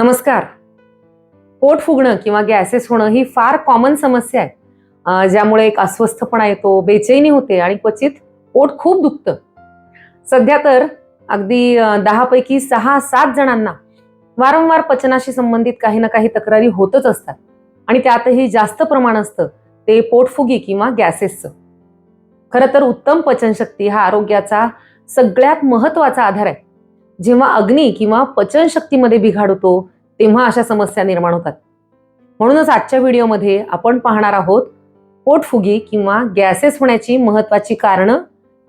नमस्कार. पोट फुगणं किंवा गॅसेस होणं ही फार कॉमन समस्या आहे. ज्यामुळे एक अस्वस्थपणा येतो बेचैनी होते आणि क्वचित पोट खूप दुखतं. सध्या तर अगदी दहापैकी सहा सात जणांना वारंवार पचनाशी संबंधित काही ना काही तक्रारी होतच असतात. आणि त्यातही जास्त प्रमाण असतं ते पोटफुगी किंवा गॅसेसचं खरं तर उत्तम पचनशक्ती हा आरोग्याचा सगळ्यात महत्त्वाचा आधार आहे. जेव्हा अग्नी किंवा पचनशक्तीमध्ये बिघाड होतो तेव्हा अशा समस्या निर्माण होतात. म्हणूनच आजच्या व्हिडिओमध्ये आपण पाहणार आहोत पोटफुगी किंवा गॅसेस होण्याची महत्वाची कारणं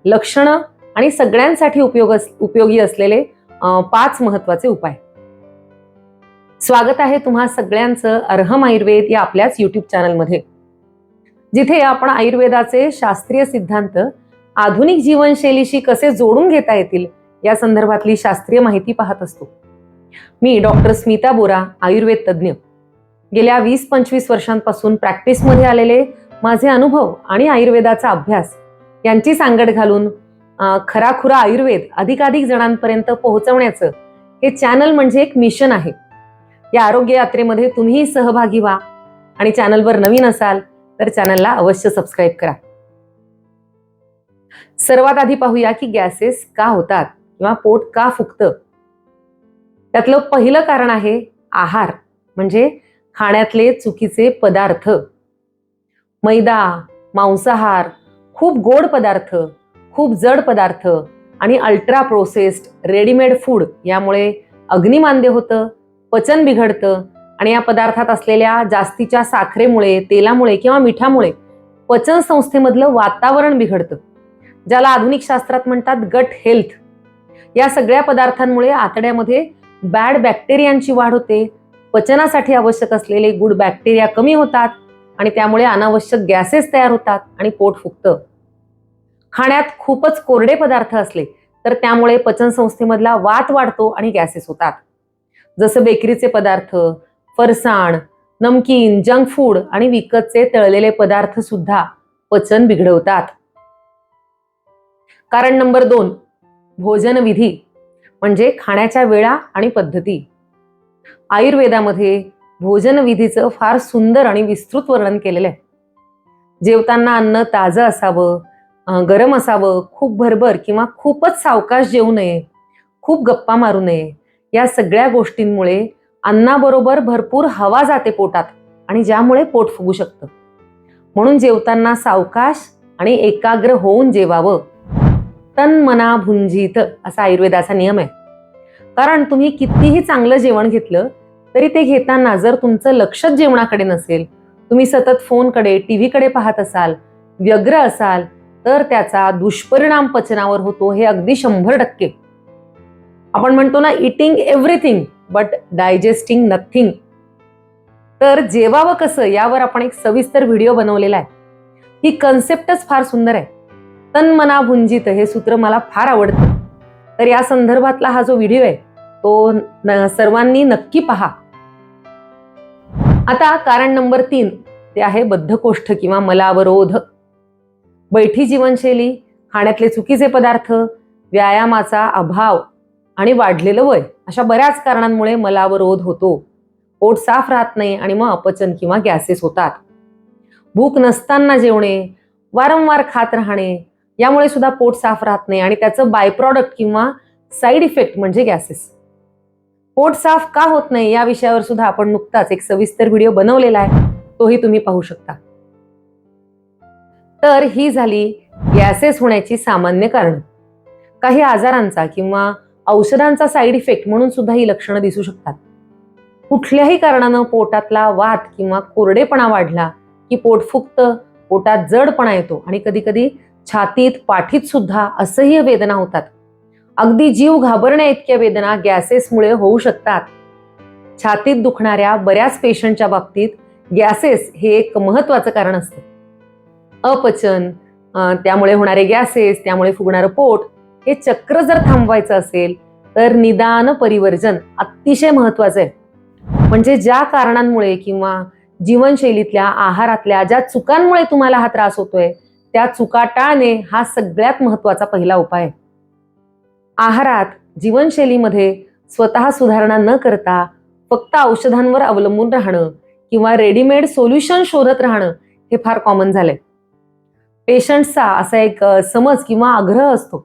लक्षणं आणि सगळ्यांसाठी उपयोग उपयोगी असलेले पाच महत्त्वाचे उपाय. स्वागत आहे तुम्हा सगळ्यांचं अर्हम आयुर्वेद या आपल्याच युट्यूब चॅनलमध्ये. जिथे आपण आयुर्वेदाचे शास्त्रीय सिद्धांत आधुनिक जीवनशैलीशी कसे जोडून घेता येतील या संदर्भातली शास्त्रीय माहिती पाहत असतो. मी डॉक्टर स्मिता बोरा आयुर्वेद तज्ज्ञ. गेल्या वीस पंचवीस वर्षांपासून प्रॅक्टिसमध्ये आलेले माझे अनुभव आणि आयुर्वेदाचा अभ्यास यांची सांगड घालून खराखुरा आयुर्वेद अधिकाधिक जणांपर्यंत पोहोचवण्याचं हे चॅनल म्हणजे एक मिशन आहे. या आरोग्य यात्रेमध्ये तुम्ही सहभागी व्हा आणि चॅनलवर नवीन असाल तर चॅनलला अवश्य सबस्क्राईब करा. सर्वात आधी पाहूया की गॅसेस का होतात. किंवा पोट का फुगतं? त्यातलं पहिलं कारण आहे आहार म्हणजे खाण्यातले चुकीचे पदार्थ. मैदा मांसाहार खूप गोड पदार्थ खूप जड पदार्थ आणि अल्ट्रा प्रोसेस्ड रेडीमेड फूड यामुळे अग्निमांद्य होतं पचन बिघडतं आणि या पदार्थात असलेल्या जास्तीच्या साखरेमुळे तेलामुळे किंवा मिठामुळे पचन संस्थेमधलं वातावरण बिघडतं ज्याला आधुनिक शास्त्रात म्हणतात गट हेल्थ या सगळ्या पदार्थांमुळे आतड्यामध्ये बॅड बॅक्टेरियांची वाढ होते. पचनासाठी आवश्यक असलेले गुड बॅक्टेरिया कमी होतात आणि त्यामुळे अनावश्यक गॅसेस तयार होतात आणि पोट फुगतं. खाण्यात खूपच कोरडे पदार्थ असले तर त्यामुळे पचन संस्थेमधला वात वाढतो आणि गॅसेस होतात. जसं बेकरीचे पदार्थ फरसाण नमकीन जंक फूड आणि विकतचे तळलेले पदार्थ सुद्धा पचन बिघडवतात. कारण नंबर दोन भोजनविधी म्हणजे खाण्याच्या वेळा आणि पद्धती. आयुर्वेदामध्ये भोजनविधीचं फार सुंदर आणि विस्तृत वर्णन केलेलं आहे. जेवताना अन्न ताजं असावं गरम असावं खूप भरभर किंवा खूपच सावकाश जेवू नये खूप गप्पा मारू नये या सगळ्या गोष्टींमुळे अन्नाबरोबर भरपूर हवा जाते पोटात आणि ज्यामुळे पोट फुगू शकतं. म्हणून जेवताना सावकाश आणि एकाग्र होऊन जेवावं. तन मना असा आयुर्वेदाचा नियम आहे. कारण तुम्ही कितीही चांगलं जेवण घेतलं तरी ते घेताना जर तुमचं लक्षच जेवणाकडे नसेल तुम्ही सतत फोनकडे टीव्हीकडे पाहत असाल व्यग्र असाल तर त्याचा दुष्परिणाम पचनावर होतो हे अगदी शंभर टक्के. आपण म्हणतो ना eating everything but digesting nothing तर जेवावं कसं यावर आपण एक सविस्तर व्हिडिओ बनवलेला आहे. ही कन्सेप्टच फार सुंदर आहे. तन मना भुंजित हे सूत्र मला फार आवडतं. तर या संदर्भातला हा जो व्हिडिओ आहे तो न- सर्वांनी नक्की पहा. आता कारण नंबर तीन ते आहे बद्धकोष्ठ किंवा मलावरोध. बैठी जीवनशैली खाण्यातले चुकीचे पदार्थ व्यायामाचा अभाव आणि वाढलेलं वय अशा बऱ्याच कारणांमुळे मलावरोध होतो. पोट साफ राहत नाही आणि मग अपचन किंवा गॅसेस होतात. भूक नसताना जेवणे वारंवार खात राहणे यामुळे सुद्धा पोट साफ राहत नाही आणि त्याचं बाय प्रॉडक्ट किंवा साईड इफेक्ट म्हणजे गॅसेस पोट साफ का होत नाही या विषयावर सुद्धा आपण नुकताच एक सविस्तर व्हिडिओ बनवलेला आहे. तोही तुम्ही पाहू शकता. तर ही झाली गॅसेस होण्याची सामान्य कारण. काही आजारांचा किंवा औषधांचा साईड इफेक्ट म्हणून सुद्धा ही लक्षणं दिसू शकतात. कुठल्याही कारणानं पोटातला वात किंवा कोरडेपणा वाढला की पोट फुगतं पोटात जडपणा येतो आणि कधी कधी छातीत पाठीत सुद्धा असह्य वेदना होतात. अगदी जीव घाबरण्या इतक्या वेदना गॅसेसमुळे होऊ शकतात. छातीत दुखणाऱ्या बऱ्याच पेशंटच्या बाबतीत गॅसेस हे एक महत्वाचं कारण असतं. अपचन त्यामुळे होणारे गॅसेस त्यामुळे फुगणारं पोट हे चक्र जर थांबवायचं असेल तर निदान परिवर्जन अतिशय महत्वाचं आहे. म्हणजे ज्या कारणांमुळे किंवा जीवनशैलीतल्या आहारातल्या ज्या चुकांमुळे तुम्हाला हा त्रास होतोय त्या चुका टाळणे हा सगळ्यात महत्त्वाचा पहिला उपाय. आहे आहारात जीवनशैलीमध्ये स्वतः सुधारणा न करता फक्त औषधांवर अवलंबून राहणं किंवा रेडीमेड सोल्युशन शोधत राहणं हे फार कॉमन झालंय. पेशंटचा असा एक समज किंवा आग्रह असतो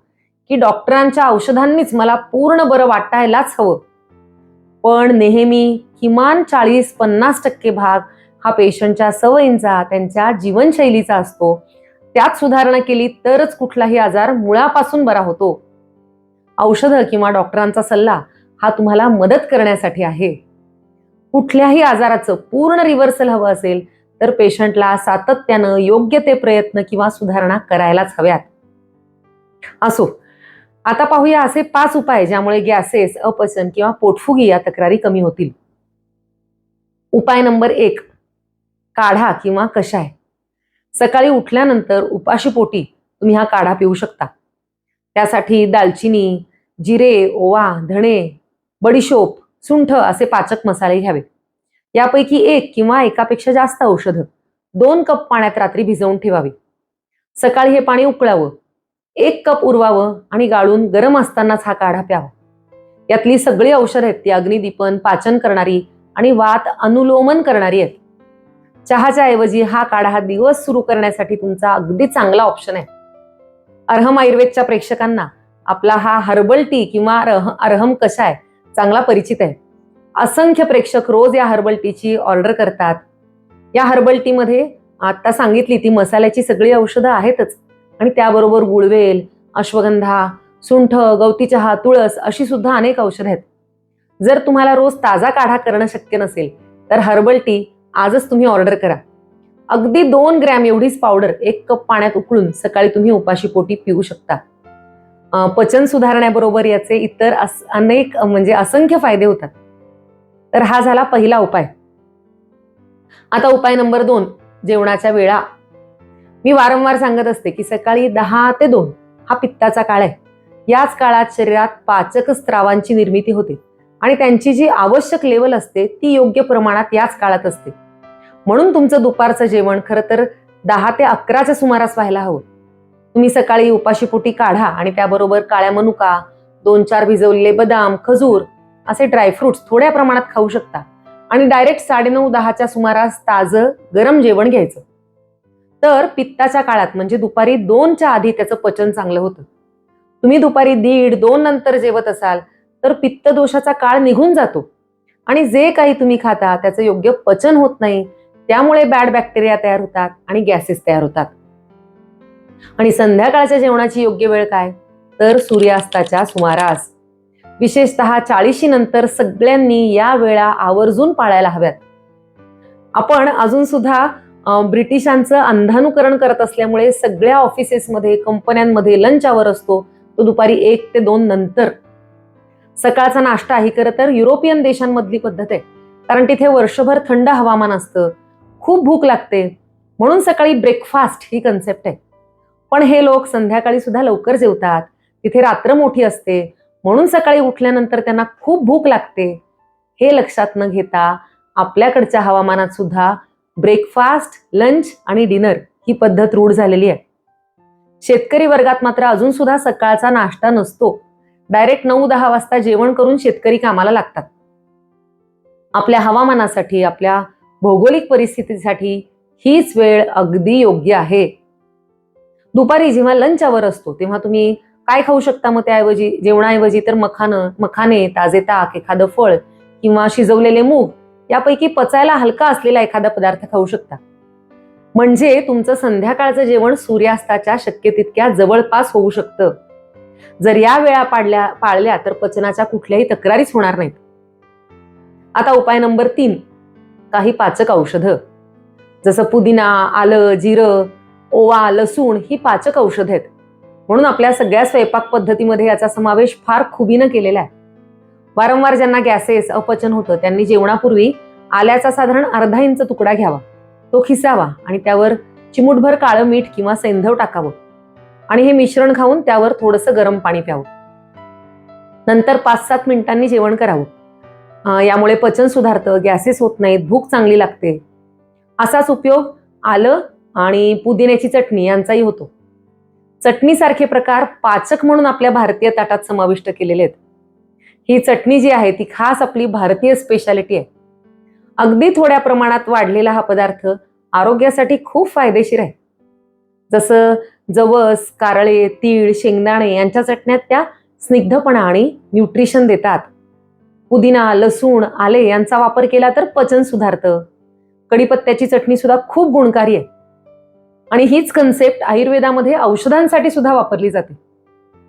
की डॉक्टरांच्या औषधांनीच मला पूर्ण बरं वाटायलाच हवं. पण नेहमी किमान चाळीस पन्नास टक्के भाग हा पेशंटच्या सवयींचा त्यांच्या जीवनशैलीचा असतो त्यात सुधारणा केली तरच कुठलाही आजार मुळापासून बरा होतो. औषधं किंवा डॉक्टरांचा सल्ला हा तुम्हाला मदत करण्यासाठी आहे. कुठल्याही आजाराचं पूर्ण रिव्हर्सल हवं असेल तर पेशंटला सातत्यानं योग्य ते प्रयत्न किंवा सुधारणा करायलाच हव्यात. असो आता पाहूया असे पाच उपाय ज्यामुळे गॅसेस अपचन किंवा पोटफुगी या तक्रारी कमी होतील. उपाय नंबर एक काढा किंवा कशाय सकाळी उठल्यानंतर उपाशीपोटी तुम्ही हा काढा पिऊ शकता. त्यासाठी दालचिनी जिरे ओवा धणे बडीशोप सुंठ असे पाचक मसाले घ्यावे. यापैकी एक किंवा एकापेक्षा जास्त औषधं दोन कप पाण्यात रात्री भिजवून ठेवावी. सकाळी हे पाणी उकळावं. एक कप उरवावं आणि गाळून गरम असतानाच हा काढा प्यावा. यातली सगळी औषधं आहेत ती अग्निदीपन पाचन करणारी आणि वात अनुलोमन करणारी आहेत. चहाच्या ऐवजी हा काढा हा दिवस सुरू करण्यासाठी तुमचा अगदी चांगला ऑप्शन आहे. अर्हम आयुर्वेदच्या प्रेक्षकांना आपला हा हर्बल टी किंवा अरहम कसा आहे चांगला परिचित आहे. असंख्य प्रेक्षक रोज या हर्बल टीची ऑर्डर करतात. या हर्बल टीमध्ये आत्ता आता सांगितली ती मसाल्याची सगळी औषधं आहेतच. आणि त्याबरोबर गुळवेल अश्वगंधा सुंठ गवती चहा तुळस अशी सुद्धा अनेक औषधं आहेत. जर तुम्हाला रोज ताजा काढा करणं शक्य नसेल तर हर्बल टी आजच तुम्ही ऑर्डर करा. अगदी दोन ग्रॅम एवढीच पावडर एक कप पाण्यात उकळून सकाळी तुम्ही उपाशी पोटी पिऊ शकता. पचन सुधारण्याबरोबर याचे इतर अस- अनेक म्हणजे असंख्य फायदे होतात. तर हा झाला पहिला उपाय. आता उपाय नंबर दोन जेवणाच्या वेळा. मी वारंवार सांगत असते की सकाळी दहा ते दोन हा पित्ताचा काळ आहे. याच काळात शरीरात पाचक स्त्रावांची निर्मिती होते आणि त्यांची जी आवश्यक लेवल असते ती योग्य प्रमाणात याच काळात असते. म्हणून तुमचं दुपारचं जेवण खरं तर दहा ते अकराच्या सुमारास व्हायला हवं. तुम्ही सकाळी उपाशीपोटी काढा आणि त्याबरोबर काळ्या मनुका दोन चार भिजवलेले बदाम खजूर असे ड्रायफ्रुट्स थोड्या प्रमाणात खाऊ शकता. आणि डायरेक्ट साडेनऊ दहाच्या सुमारास ताजं गरम जेवण घ्यायचं. तर पित्ताच्या काळात म्हणजे दुपारी दोनच्या आधी त्याचं पचन चांगलं होतं. तुम्ही दुपारी दीड दोन नंतर जेवत असाल तर पित्त दोषाचा काळ निघून जातो. आणि जे काही तुम्ही खाता त्याचं योग्य पचन होत नाही त्यामुळे बॅड बॅक्टेरिया तयार होतात आणि गॅसेस तयार होतात. आणि संध्याकाळच्या जेवणाची योग्य वेळ काय? तर सूर्यास्ताच्या सुमारास. विशेषतः चाळीशी नंतर सगळ्यांनी या वेळा आवर्जून पाळायला हव्यात. आपण अजून सुद्धा ब्रिटिशांचं अंधानुकरण करत असल्यामुळे सगळ्या ऑफिसेसमध्ये कंपन्यांमध्ये लंच आवर असतो तो दुपारी एक ते दोन नंतर. सकाळचा नाश्ता ही खरं तर युरोपियन देशांमधली पद्धत आहे. कारण तिथे वर्षभर थंड हवामान असतं खूप भूक लागते. म्हणून सकाळी ब्रेकफास्ट ही कन्सेप्ट आहे. पण हे लोक संध्याकाळी सुद्धा लवकर जेवतात. तिथे रात्र मोठी असते. म्हणून सकाळी उठल्यानंतर त्यांना खूप भूक लागते. हे लक्षात न घेता आपल्याकडच्या हवामानात सुद्धा ब्रेकफास्ट लंच आणि डिनर ही पद्धत रूढ झालेली आहे. शेतकरी वर्गात मात्र अजून सुद्धा सकाळचा नाश्ता नसतो. डायरेक्ट नऊ दहा वाजता जेवण करून शेतकरी कामाला लागतात. आपल्या हवामानासाठी आपल्या भौगोलिक परिस्थितीसाठी हीच वेळ अगदी योग्य आहे. दुपारी जेव्हा लंच आवर असतो तेव्हा तुम्ही काय खाऊ शकता मग त्याऐवजी? जेवणाऐवजी तर मखानं मखाने ताजे ताक एखादं फळ किंवा शिजवलेले मूग यापैकी पचायला हलका असलेला एखादा पदार्थ खाऊ शकता. म्हणजे तुमचं संध्याकाळचं जेवण सूर्यास्ताच्या शक्य तितक्या जवळपास होऊ शकतं. जर या वेळा पाडल्या पाळल्या तर पचनाच्या कुठल्याही तक्रारीच होणार नाहीत. आता उपाय नंबर तीन. काही पाचक औषधं. जसं पुदिना आलं जिरं ओवा लसूण ही पाचक औषधं आहेत. म्हणून आपल्या सगळ्या स्वयंपाक पद्धतीमध्ये याचा समावेश फार खुबीनं केलेला आहे. वारंवार ज्यांना गॅसेस अपचन होतं त्यांनी जेवणापूर्वी आल्याचा साधारण अर्धा इंच तुकडा घ्यावा. तो खिसावा आणि त्यावर चिमूटभर काळं मीठ किंवा सैंधव टाकावं. आणि हे मिश्रण खाऊन त्यावर थोडंसं गरम पाणी प्यावं. नंतर पाच सात मिनिटांनी जेवण करावं. यामुळे पचन सुधारतं गॅसेस होत नाहीत भूक चांगली लागते. असाच उपयोग आलं आणि पुदिन्याची चटणी यांचाही होतो. चटणीसारखे प्रकार पाचक म्हणून आपल्या भारतीय ताटात समाविष्ट केलेले आहेत. ही चटणी जी आहे ती खास आपली भारतीय स्पेशालिटी आहे. अगदी थोड्या प्रमाणात वाढलेला हा पदार्थ आरोग्यासाठी खूप फायदेशीर आहे. जसं जवस कारळे तीळ शेंगदाणे यांच्या चटण्यात त्या स्निग्धपणा आणि न्यूट्रिशन देतात. पुदिना लसूण आले यांचा वापर केला तर पचन सुधारतं. कढीपत्त्याची चटणी सुद्धा खूप गुणकारी आहे. आणि हीच कन्सेप्ट आयुर्वेदामध्ये औषधांसाठी सुद्धा वापरली जाते.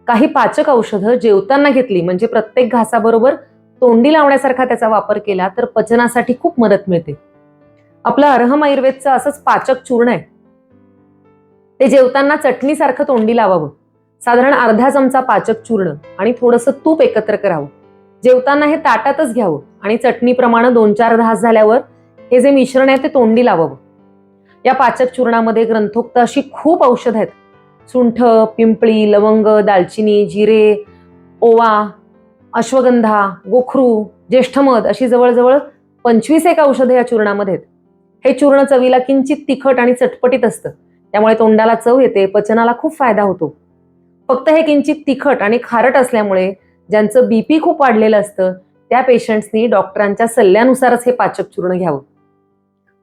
काही पाचक औषधं जेवताना घेतली म्हणजे प्रत्येक घासाबरोबर तोंडी लावण्यासारखा त्याचा वापर केला तर पचनासाठी खूप मदत मिळते. आपलं अरहम आयुर्वेदचं असंच पाचक चूर्ण आहे. ते जेवताना चटणीसारखं तोंडी लावावं. साधारण अर्धा चमचा पाचक चूर्ण आणि थोडंसं तूप एकत्र करावं. जेवताना हे ताटातच घ्यावं आणि चटणीप्रमाणे दोन चार घास झाल्यावर हे जे मिश्रण आहे ते तोंडी लावावं. या पाचक चूर्णामध्ये ग्रंथोक्त अशी खूप औषध आहेत. सुंठ पिंपळी लवंग दालचिनी जिरे ओवा अश्वगंधा गोखरू ज्येष्ठमध अशी जवळजवळ पंचवीस एक औषधं या चूर्णामध्ये आहेत. हे चूर्ण चवीला किंचित तिखट आणि चटपटीत असतं. त्यामुळे तोंडाला चव येते पचनाला खूप फायदा होतो. फक्त हे किंचित तिखट आणि खारट असल्यामुळे ज्यांचं बीपी खूप वाढलेलं असतं त्या पेशंट्सनी डॉक्टरांच्या सल्ल्यानुसारच हे पाचक चूर्ण घ्यावं.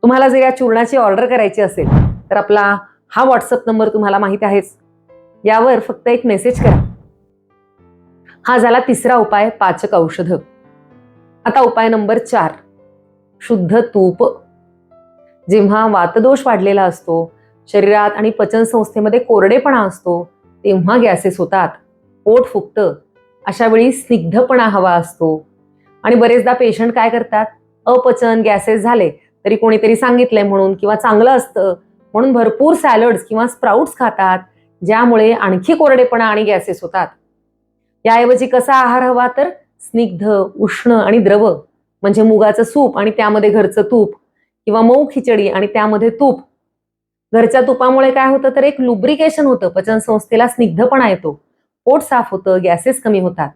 तुम्हाला जर या चूर्णाची ऑर्डर करायची असेल तर आपला हा व्हॉट्सअप नंबर तुम्हाला माहीत आहेच. यावर फक्त एक मेसेज करा. हा झाला तिसरा उपाय पाचक औषध. आता उपाय नंबर चार शुद्ध तूप. जेव्हा वातदोष वाढलेला असतो शरीरात आणि पचन संस्थेमध्ये कोरडेपणा असतो तेव्हा गॅसेस होतात. पोट फुगतं. अशा वेळी स्निग्धपणा हवा असतो. आणि बरेचदा पेशंट काय करतात? अपचन गॅसेस झाले तरी कोणीतरी सांगितलंय म्हणून किंवा चांगलं असतं म्हणून भरपूर सॅलड्स किंवा स्प्राउट्स खातात ज्यामुळे आणखी कोरडेपणा आणि गॅसेस होतात. याऐवजी कसा आहार हवा तर स्निग्ध उष्ण आणि द्रव म्हणजे मुगाचं सूप आणि त्यामध्ये घरचं तूप किंवा मऊ खिचडी आणि त्यामध्ये तूप. घरच्या तुपामुळे काय होतं तर एक लुब्रिकेशन होतं. पचन संस्थेला स्निग्धपणा येतो. पोट साफ होतं गॅसेस कमी होतात.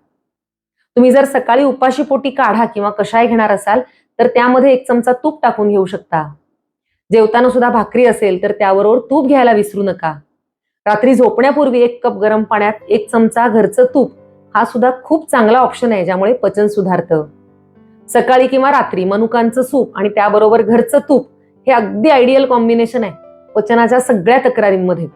तुम्ही जर सकाळी उपाशी पोटी काढा किंवा कशाय घेणार असाल तर त्यामध्ये एक चमचा तूप टाकून घेऊ शकता. जेवताना सुद्धा भाकरी असेल तर त्याबरोबर तूप घ्यायला विसरू नका. रात्री झोपण्यापूर्वी एक कप गरम पाण्यात एक चमचा घरचं तूप हा सुद्धा खूप चांगला ऑप्शन आहे ज्यामुळे पचन सुधारतं. सकाळी किंवा रात्री मनुकांचं सूप आणि त्याबरोबर घरचं तूप हे अगदी आयडियल कॉम्बिनेशन आहे पचनाच्या सगळ्या तक्रारींमध्ये.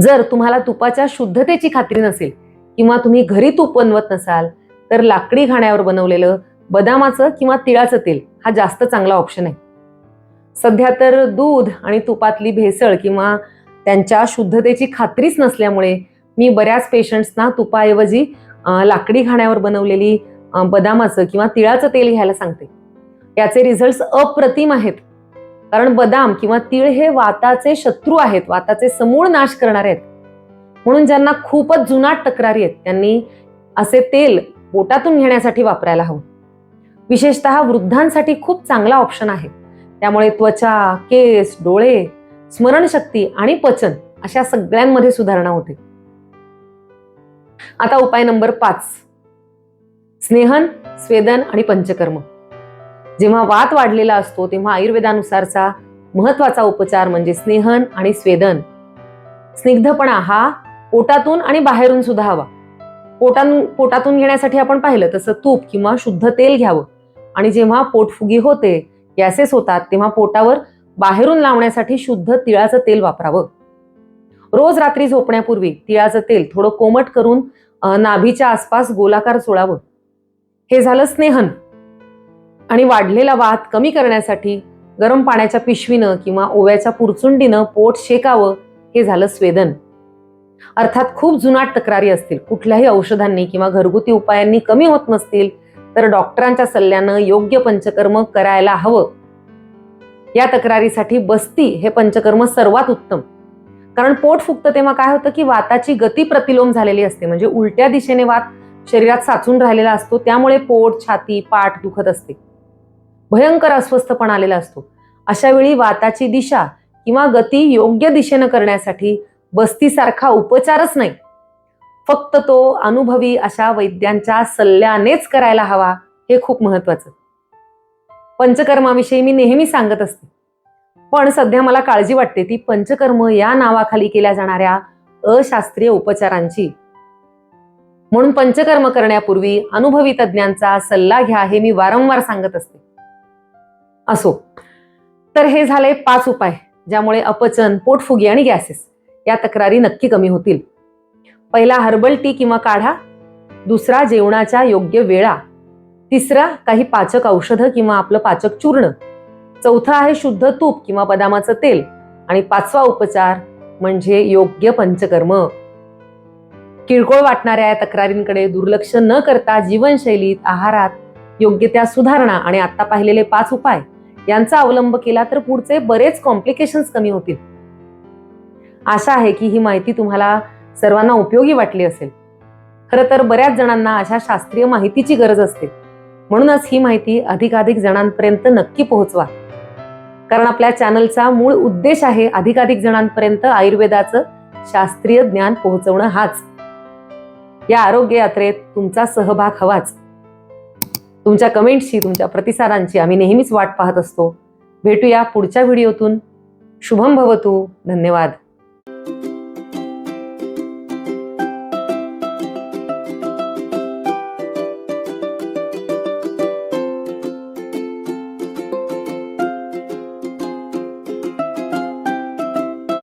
जर तुम्हाला तुपाच्या शुद्धतेची खात्री नसेल किंवा तुम्ही घरी तूप बनवत नसाल तर लाकडी घाण्यावर बनवलेलं बदामाचं किंवा तिळाचं तेल हा जास्त चांगला ऑप्शन आहे. सध्या तर दूध आणि तुपातली भेसळ किंवा त्यांच्या शुद्धतेची खात्रीच नसल्यामुळे मी बऱ्याच पेशंट्सना तुपाऐवजी लाकडी घाण्यावर बनवलेली बदामाचं किंवा तिळाचं तेल घ्यायला सांगते. याचे रिझल्ट अप्रतिम आहेत. कारण बदाम किंवा तीळ हे वाताचे शत्रू आहेत वाताचे समूळ नाश करणारे आहेत. म्हणून ज्यांना खूपच जुनाट तक्रारी आहेत त्यांनी असे तेल पोटातून घेण्यासाठी वापरायला हवं. विशेषतः वृद्धांसाठी खूप चांगला ऑप्शन आहे. त्यामुळे त्वचा केस डोळे स्मरणशक्ती आणि पचन अशा सगळ्यांमध्ये सुधारणा होते. आता उपाय नंबर पाच. स्नेहन स्वेदन आणि पंचकर्म. जेव्हा वात वाढलेला असतो तेव्हा आयुर्वेदानुसारचा महत्त्वाचा उपचार म्हणजे स्नेहन आणि स्वेदन. स्निग्धपणा हा पोटातून आणि बाहेरून सुद्धा हवा. पोटातून पोटातून घेण्यासाठी आपण पाहिलं तसं तूप किंवा शुद्ध तेल घ्यावं. आणि जेव्हा पोटफुगी होते गॅसेस होतात तेव्हा पोटावर बाहेरून लावण्यासाठी शुद्ध तिळाचं तेल वापरावं. रोज रात्री झोपण्यापूर्वी तिळाचं तेल थोडं कोमट करून नाभीच्या आसपास गोलाकार चोळावं हे झालं स्नेहन. आणि वाढलेला वात कमी करण्यासाठी गरम पाण्याच्या पिशवीनं किंवा ओव्याच्या पुरचुंडीनं पोट शेकावं हे झालं स्वेदन. अर्थात खूप जुनाट तक्रारी असतील. कुठल्याही औषधांनी किंवा घरगुती उपायांनी कमी होत नसतील तर डॉक्टरांच्या सल्ल्यानं योग्य पंचकर्म करायला हवं. या तक्रारीसाठी बस्ती हे पंचकर्म सर्वात उत्तम. कारण पोट फुगतं तेव्हा काय होतं की वाताची गती प्रतिलोम झालेली असते. म्हणजे उलट्या दिशेने वात शरीरात साचून राहिलेला असतो. त्यामुळे पोट छाती पाठ दुखत असते. भयंकर अस्वस्थपणा आलेला असतो. अशा वेळी वाताची दिशा किंवा गती योग्य दिशेनं करण्यासाठी बस्तीसारखा उपचारच नाही. फक्त तो अनुभवी अशा वैद्यांच्या सल्ल्यानेच करायला हवा हे खूप महत्वाचं पंचकर्माविषयी मी नेहमी सांगत असते. पण सध्या मला काळजी वाटते ती पंचकर्म या नावाखाली केल्या जाणाऱ्या अशास्त्रीय उपचारांची. म्हणून पंचकर्म करण्यापूर्वी अनुभवी तज्ज्ञांचा सल्ला घ्या हे मी वारंवार सांगत असते. असो. तर हे झाले पाच उपाय ज्यामुळे अपचन पोटफुगी आणि गॅसेस या तक्रारी नक्की कमी होतील. पहिला हर्बल टी किंवा काढा. दुसरा जेवणाच्या योग्य वेळा. तिसरा काही पाचक औषधं किंवा आपलं पाचक चूर्ण. चौथा आहे शुद्ध तूप किंवा बदामाचं तेल. आणि पाचवा उपचार म्हणजे योग्य पंचकर्म. किरकोळ वाटणाऱ्या या तक्रारींकडे दुर्लक्ष न करता जीवनशैलीत आहारात योग्य त्या सुधारणा आणि आता पाहिलेले पाच उपाय यांचा अवलंब केला तर पुढचे बरेच कॉम्प्लिकेशन्स कमी होतील. आशा आहे की ही माहिती तुम्हाला सर्वांना उपयोगी वाटली असेल. खरं तर बऱ्याच जणांना अशा शास्त्रीय माहितीची गरज असते. म्हणूनच ही माहिती अधिकाधिक जणांपर्यंत नक्की पोहोचवा. कारण आपल्या चॅनलचा मूळ उद्देश आहे अधिकाधिक जणांपर्यंत आयुर्वेदाचं शास्त्रीय ज्ञान पोहोचवणं हाच. या आरोग्य यात्रेत तुमचा सहभाग हवाच. तुमच्या कमेंट्सची तुमच्या प्रतिसादांची आम्ही नेहमीच वाट पाहत असतो. भेटूया पुढच्या व्हिडिओतून. शुभम भवतू. धन्यवाद.